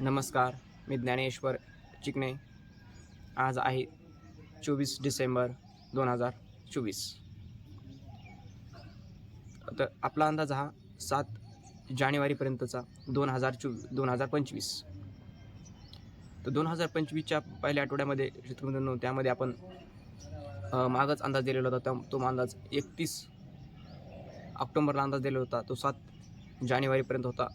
नमस्कार मी ज्ञानेश्वर चिकणे आज आहे चोवीस डिसेंबर दोन हजार चोवीस. तर आपला अंदाज हा सात जानेवारीपर्यंतचा दोन हजार चो दोन हजार पंचवीस. तर दोन हजार पंचवीसच्या पहिल्या आठवड्यामध्ये शेतकरी त्यामध्ये आपण मागच अंदाज दिलेला होता. त्या- तो अंदाज एकतीस ऑक्टोबरला अंदाज दिलेला होता. तो सात जानेवारीपर्यंत होता.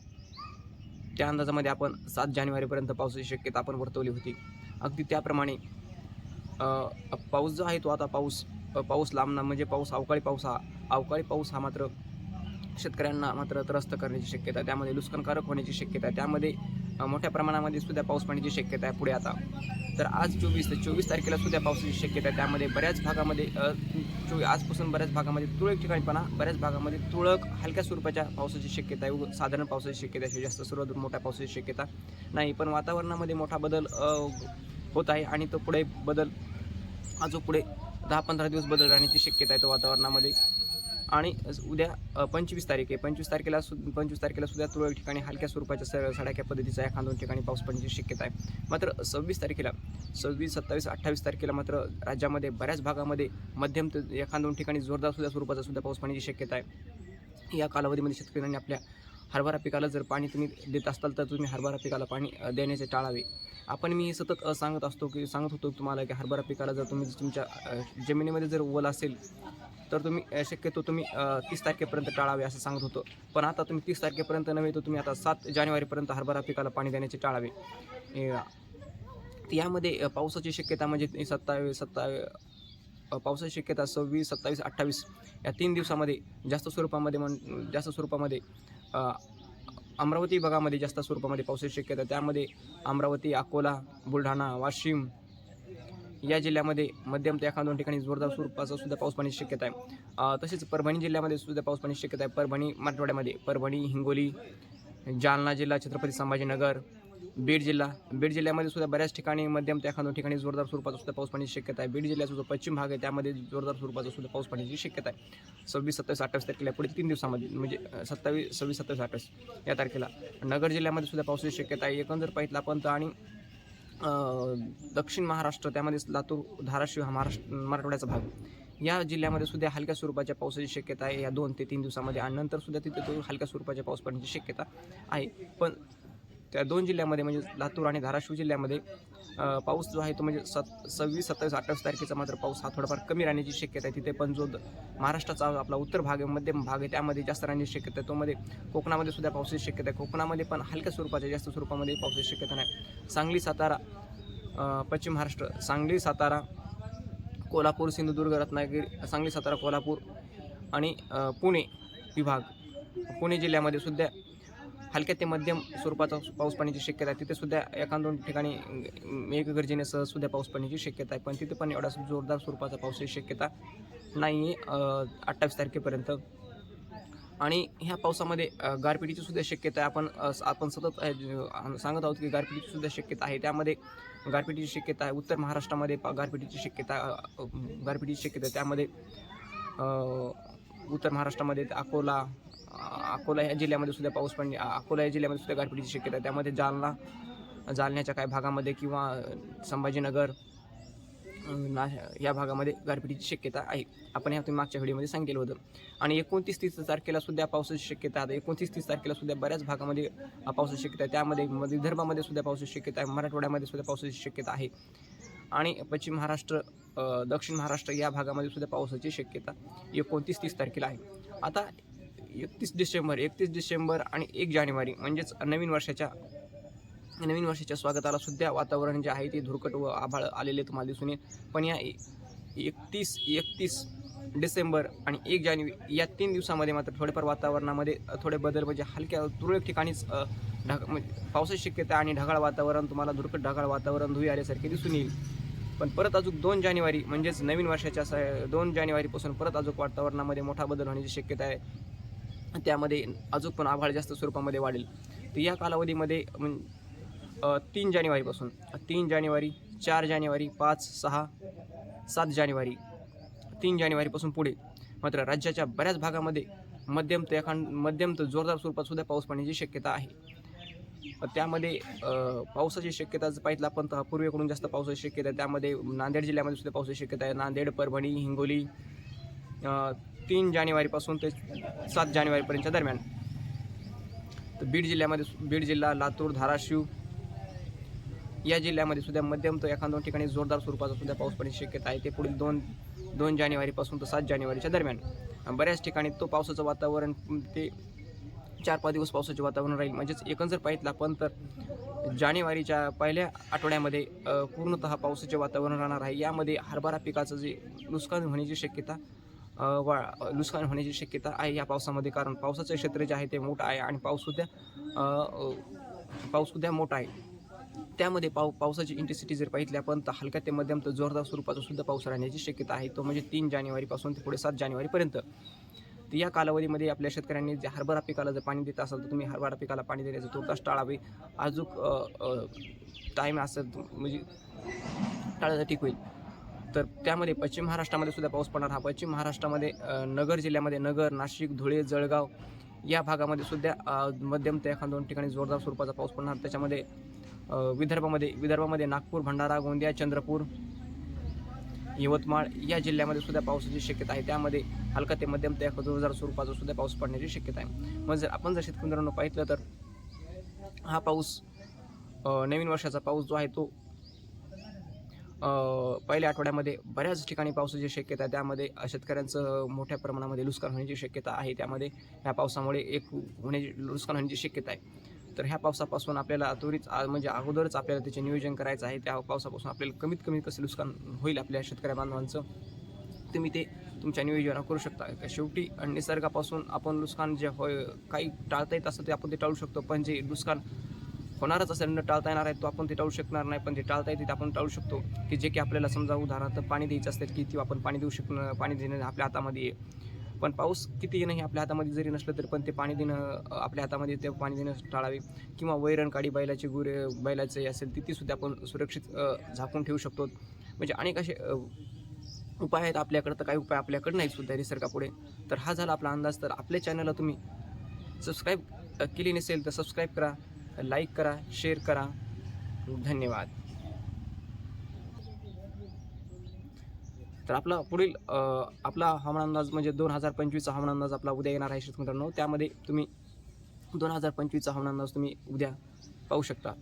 त्या अंदाजामध्ये आपण सात जानेवारीपर्यंत पावसाची शक्यता आपण वर्तवली होती. अगदी त्याप्रमाणे पाऊस जो आहे तो आता पाऊस पाऊस लांबणं म्हणजे पाऊस अवकाळी पाऊस हा अवकाळी पाऊस हा मात्र शेतकऱ्यांना मात्र त्रस्त करण्याची शक्यता त्यामध्ये नुकसानकारक होण्याची शक्यता त्यामध्ये मोठ्या प्रमाणामध्ये सुद्धा पाऊस पाण्याची शक्यता आहे पुढे आता. तर आज चोवीस ते चोवीस तारखेला सुद्धा पावसाची शक्यता आहे. त्यामध्ये बऱ्याच भागामध्ये चो आजपासून बऱ्याच भागामध्ये तुरळक ठिकाणी पणा बऱ्याच भागामध्ये तुरळक हलक्या स्वरूपाच्या पावसाची शक्यता आहे. उग- साधारण पावसाची शक्यता आहे. जास्त सर्वात मोठ्या पावसाची शक्यता नाही पण वातावरणामध्ये मोठा बदल होत आहे आणि तो पुढे बदल अजून पुढे दहा पंधरा दिवस बदल राहण्याची शक्यता आहे तो वातावरणामध्ये. आणि उद्या पंचवीस तारीख आहे. पंचवीस तारखेला सु पंचवीस तारखेला सुद्धा तुरळक ठिकाणी हलक्या स्वरूपाच्या सर सडाक्या पद्धतीचा एखाद दोन ठिकाणी पाऊस पडण्याची शक्यता आहे. मात्र सव्वीस तारखेला सव्वीस सत्तावीस अठ्ठावीस तारखेला मात्र राज्यामध्ये बऱ्याच भागामध्ये मध्यम ते एखाद दोन ठिकाणी जोरदार सुद्धा स्वरूपाचा सुद्धा पाऊस पडण्याची शक्यता आहे. या कालावधीमध्ये शेतकऱ्यांनी आपल्या हरभरा पिकाला जर पाणी तुम्ही देत असाल तर तुम्ही हरभरा पिकाला पाणी देण्याचे टाळावे. आपण मी सतत सांगत असतो की सांगत होतो तुम्हाला की हरभरा पिकाला जर तुम्ही तुमच्या जमिनीमध्ये जर ओल असेल तर तुम्ही शक्यतो तुम्ही तीस तारखेपर्यंत टाळावे असं सांगत होतो. पण आता तुम्ही तीस तारखेपर्यंत नव्हे तर तुम्ही आता सात जानेवारीपर्यंत हरभरा पिकाला पाणी देण्याचे टाळावे. यामध्ये पावसाची शक्यता म्हणजे सत्तावीस सत्तावी पावसाची शक्यता सव्वीस सत्तावीस अठ्ठावीस. या तीन दिवसामध्ये जास्त स्वरूपामध्ये म्हण जास्त स्वरूपामध्ये अमरावती भागामध्ये जास्त स्वरूपामध्ये पावसाची शक्यता त्यामध्ये अमरावती अकोला बुलढाणा वाशिम या जिल्ह्यामध्ये मध्यम ते एखाद दोन ठिकाणी जोरदार स्वरूपाचा सुद्धा पाऊस पाण्याची शक्यता आहे. तसेच परभणी जिल्ह्यामध्ये सुद्धा पाऊस पाण्याची शक्यता आहे. परभणी मराठवाड्यामध्ये परभणी हिंगोली जालना जिल्हा छत्रपती संभाजीनगर बीड जिल्हा. बीड जिल्ह्यामध्ये सुद्धा बऱ्याच ठिकाणी मध्यम ते एखाद दोन ठिकाणी जोरदार स्वरूपाचा सुद्धा पाऊस पाण्याची शक्यता आहे. बीड जिल्ह्याचा जो पश्चिम भाग आहे त्यामध्ये जोरदार स्वरूपाचा सुद्धा पाऊस पाण्याची शक्यता आहे. सव्वीस सत्तावीस अठ्ठावीस तारखेला पुढे तीन दिवसामध्ये म्हणजे सत्तावीस सव्वीस सत्तावीस अठ्ठावीस या तारखेला. नगर जिल्ह्यामध्ये सुद्धा पावसाची शक्यता आहे. एकंदर पाहितलं आपण तर आणि दक्षिण महाराष्ट्र त्यामध्ये लातूर धाराशिव हा महाराष्ट्र मराठवाड्याचा भाग. या जिल्ह्यामध्ये सुद्धा हलक्या स्वरूपाच्या पावसाची शक्यता आहे. या दोन ते तीन दिवसामध्ये आणि नंतर सुद्धा तिथे तो हलक्या स्वरूपाच्या पाऊस पडण्याची शक्यता आहे. पण त्या दोन जिल्ह्यामध्ये म्हणजे लातूर आणि धाराशिव जिल्ह्यामध्ये पाऊस जो आहे तो म्हणजे सत सव्वीस सत्तावीस अठ्ठावीस तारखेचा मात्र पाऊस हा थोडाफार कमी राहण्याची शक्यता आहे. तिथे पण जो महाराष्ट्राचा आपला उत्तर भाग आहे मध्यम भाग आहे त्यामध्ये जास्त राहण्याची शक्यता आहे. तो मध्ये कोकणामध्ये सुद्धा पावसाची शक्यता आहे. कोकणामध्ये पण हलक्या स्वरूपाच्या जास्त स्वरूपामध्ये पावसाची शक्यता नाही. सांगली सातारा पश्चिम महाराष्ट्र सांगली सातारा कोल्हापूर सिंधुदुर्ग रत्नागिरी सांगली सातारा कोल्हापूर आणि पुणे विभाग. पुणे जिल्ह्यामध्ये सुद्धा हलक्या ते मध्यम स्वरूपाचा पाऊस पडण्याची शक्यता आहे. तिथे सुद्धा एखाद दोन ठिकाणी मेघगर्जनेसह सुद्धा पाऊस पडण्याची शक्यता आहे. पण तिथे पण एवढा जोरदार स्वरूपाचा पावसाची शक्यता नाही अठ्ठावीस तारखेपर्यंत. आणि ह्या पावसामध्ये गारपिटीची सुद्धा शक्यता आहे. आपण आपण सतत सांगत आहोत की गारपिटीची सुद्धा शक्यता आहे. त्यामध्ये गारपिटीची शक्यता आहे. उत्तर महाराष्ट्रामध्ये गारपिटीची शक्यता गारपिटीची शक्यता त्यामध्ये उत्तर महाराष्ट्रामध्ये अकोला अकोला या जिल्ह्यामध्ये सुद्धा पाऊस पडणे अकोला या जिल्ह्यामध्ये सुद्धा गारपिटीची शक्यता आहे. त्यामध्ये जालना जालन्याच्या काही भागामध्ये किंवा संभाजीनगर ना या भागामध्ये गारपिटीची शक्यता आहे. आपण या तुम्ही मागच्या व्हिडिओमध्ये सांगितलं होतं. आणि एकोणतीस तीस तारखेला सुद्धा पावसाची शक्यता आहे. एकोणतीस तीस तारखेला सुद्धा बऱ्याच भागामध्ये पावसाची शक्यता आहे. त्यामध्ये विदर्भामध्ये सुद्धा पावसाची शक्यता आहे. मराठवाड्यामध्ये सुद्धा पावसाची शक्यता आहे. आणि पश्चिम महाराष्ट्र दक्षिण महाराष्ट्र या भागामध्ये सुद्धा पावसाची शक्यता एकोणतीस तीस तारखेला आहे. आता एकतीस डिसेंबर एकतीस डिसेंबर आणि एक जानेवारी म्हणजेच नवीन वर्षाच्या नवीन वर्षाच्या स्वागताला सुद्धा वातावरण जे आहे ते धुरकट व आभाळ आलेले तुम्हाला दिसून येईल. पण या एकतीस एकतीस डिसेंबर आणि एक जानेवारी या तीन दिवसामध्ये मात्र थोडेफार वातावरणामध्ये थोडे बदल म्हणजे हलक्या तुरळक ठिकाणीच ढग म्हणजे पावसाची शक्यता आणि ढगाळ वातावरण तुम्हाला धुरकट ढगाळ वातावरण धुई आल्यासारखे दिसून येईल. पण परत अजून दोन जानेवारी म्हणजेच नवीन वर्षाच्या स- दोन जानेवारीपासून परत अजून वातावरणामध्ये मोठा बदल होण्याची शक्यता आहे. त्यामध्ये अजून पण आभाळ जास्त स्वरूपामध्ये वाढेल. तर या कालावधीमध्ये तीन जानेवारीपासून तीन जानेवारी चार जानेवारी पाच सहा सात जानेवारी तीन जानेवारीपासून पुढे. मात्र राज्याच्या बऱ्याच भागामध्ये मध्यम ते एखाद मध्यम तर जोरदार स्वरूपात सुद्धा पाऊस पडण्याची शक्यता आहे. त्यामध्ये पावसाची शक्यता जर पाहिजे आपण तर पूर्वेकडून जास्त पावसाची शक्यता आहे. त्यामध्ये नांदेड जिल्ह्यामध्ये सुद्धा पावसाची शक्यता आहे. नांदेड परभणी हिंगोली तीन जानेवारीपासून ते सात जानेवारीपर्यंतच्या दरम्यान. तर बीड जिल्ह्यामध्ये सु- बीड जिल्हा लातूर धाराशिव या जिल्ह्यामध्ये सुद्धा मध्यम तर एखाद दोन ठिकाणी जोरदार स्वरूपाचा सुद्धा पाऊस पडण्याची शक्यता आहे. ते पुढील दोन दोन जानेवारीपासून तर सात जानेवारीच्या दरम्यान. बऱ्याच ठिकाणी तो पावसाचं वातावरण ते चार पाच दिवस पावसाचे वातावरण राहील. म्हणजेच एकंदर जर पाहितलं आपण तर जानेवारीच्या पहिल्या आठवड्यामध्ये पूर्णतः पावसाचे वातावरण राहणार आहे. यामध्ये हरभरा पिकाचं जे नुकसान होण्याची शक्यता वा नुकसान होण्याची शक्यता आहे या पावसामध्ये. कारण पावसाचं क्षेत्र जे आहे ते मोठं आहे आणि पाऊससुद्धा पाऊससुद्धा मोठा आहे. त्यामध्ये पाव पावसाची इंटेन्सिटी जर पाहितली आपण तर हलक्या ते मध्यम तर जोरदार स्वरूपाचा सुद्धा पाऊस राहण्याची शक्यता आहे. तो म्हणजे तीन जानेवारीपासून ते पुढे सात जानेवारीपर्यंत. तर या कालावधीमध्ये आपल्या शेतकऱ्यांनी जे हरभरा पिकाला जर पाणी देत असाल तर तुम्ही हरभरा पिकाला पाणी देण्याचं तुर्तास टाळावे. अजून टाईम असेल म्हणजे टाळायचं ठीक होईल. तर त्यामध्ये पश्चिम महाराष्ट्रामध्ये सुद्धा पाऊस पडणार. हा पश्चिम महाराष्ट्रामध्ये नगर जिल्ह्यामध्ये नगर नाशिक धुळे जळगाव या भागामध्ये सुद्धा मध्यम ते एखाद दोन ठिकाणी जोरदार स्वरूपाचा पाऊस पडणार. त्याच्यामध्ये विदर्भामध्ये विदर्भामध्ये नागपूर भंडारा गोंदिया चंद्रपूर यवतमाळ या जिल्ह्यामध्ये सुद्धा पावसाची शक्यता आहे. त्यामध्ये हलका ते मध्यम ते जोरदार स्वरूपाचा सुद्धा पाऊस पडण्याची शक्यता आहे. मग जर आपण जर शेतकरी मित्रांनो पाहिलं तर हा पाऊस नवीन वर्षाचा पाऊस जो आहे तो पहिल्या आठवड्यामध्ये बऱ्याच ठिकाणी पावसाची शक्यता आहे. त्यामध्ये शेतकऱ्यांचं मोठ्या प्रमाणामध्ये नुकसान होण्याची शक्यता आहे. त्यामध्ये ह्या पावसामुळे एक होण्याची नुकसान होण्याची शक्यता आहे. तर ह्या पावसापासून आपल्याला त्वरित म्हणजे अगोदरच आपल्याला त्याचे नियोजन करायचं आहे. त्या पावसापासून आपल्याला कमीत कमी कसं नुकसान होईल आपल्या शेतकऱ्या बांधवांचं तुम्ही ते तुमच्या नियोजना करू शकता. शेवटी निसर्गापासून आपण नुकसान जे होय काही टाळता येत असतं ते आपण ते टाळू शकतो. पण जे नुकसान होणारच असेल. न टाळता येणार आहे तो आपण ते टाळू शकणार नाही पण ते टाळता येते ते आपण टाळू शकतो. की जे की आपल्याला समजा उदाहरणार्थ पाणी द्यायचं असेल की ती आपण पाणी देऊ शकणं पाणी देणं आपल्या हातामध्ये आहे. पण पाऊस किती येणं हे आपल्या हातामध्ये जरी नसलं तरी पण ते पाणी देणं आपल्या हातामध्ये ते पाणी देणं टाळावे. किंवा वैरण काडी बैलाची गुरे बैलाचे असेल ती आपण सुरक्षित झाकून ठेवू शकतो. म्हणजे अनेक असे उपाय आहेत आपल्याकडं तर काही उपाय आपल्याकडे नाहीत सुद्धा निसर्गापुढे. तर हा झाला आपला अंदाज. तर आपल्या चॅनलला तुम्ही सबस्क्राईब केली नसेल तर सबस्क्राईब करा. लाईक करा शेअर करा. धन्यवाद. तर आपला पुढील आपला हवामान अंदाज म्हणजे दोन हजार पंचवीसचा हवामान अंदाज आपला उद्या येणार आहे शेतकरी मित्रांनो त्यामध्ये तुम्ही दोन हजार पंचवीसचा हवामान अंदाज तुम्ही उद्या पाहू शकता.